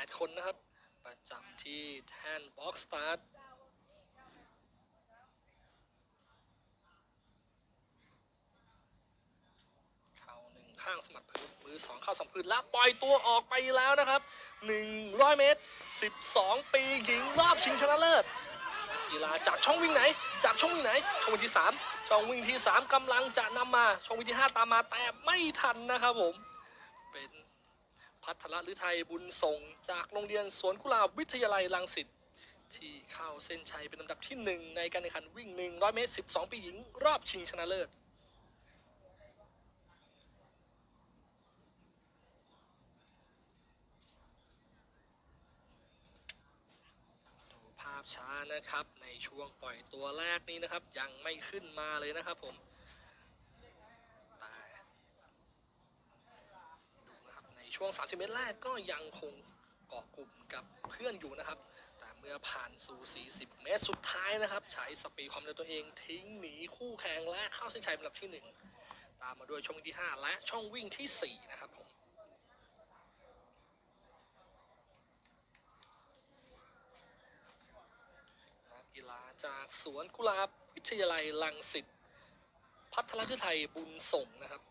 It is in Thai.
8 คนนะครับ ประจำที่แท่นบ็อกสตาร์ทเข่าหนึ่งข้างสมัครพื้นมือสองเข้าสัมพื้นแล้วปล่อยตัวออกไปแล้วนะครับ 100 เมตร 12 ปีหญิงรอบชิงชนะเลิศกีฬาจากช่องวิ่งไหน จากช่องวิ่งไหน ช่องวิ่งที่ 3 ช่องวิ่งที่ 3กำลังจะนำมา ช่องวิ่งที่ 5 ตามมาแต่ไม่ทันนะครับผม เป็น พัทรฤทัยบุญส่งจากโรงเรียนสวนกุหลาบวิทยาลัยรังสิตที่เข้าเส้นชัยเป็นลำดับที่ 1 ในการแข่งขันวิ่ง 100 เมตร 12 ปีหญิง รอบชิงชนะเลิศภาพช้านะครับในช่วงปล่อยตัวแรกนี้นะครับ ยังไม่ขึ้นมาเลยนะครับผมแต่ดูนะครับใน ช่วง 30 เมตรแรกก็ยังคงเกาะกลุ่มกับเพื่อนอยู่นะครับ แต่เมื่อผ่านสู่ 40 เมตรสุดท้ายนะครับ ใช้สปีดความเร็วตัวเองทิ้งหนีคู่แข่งและเข้าเส้นชัยเป็นลำดับที่ 1 ตามมาด้วยช่องที่ 5 และช่องวิ่งทีสี่ 4 นะครับผมกีฬาจากสวนกุหลาบวิทยาลัยลังสิตพัทรฤทัยบุญส่งนะครับ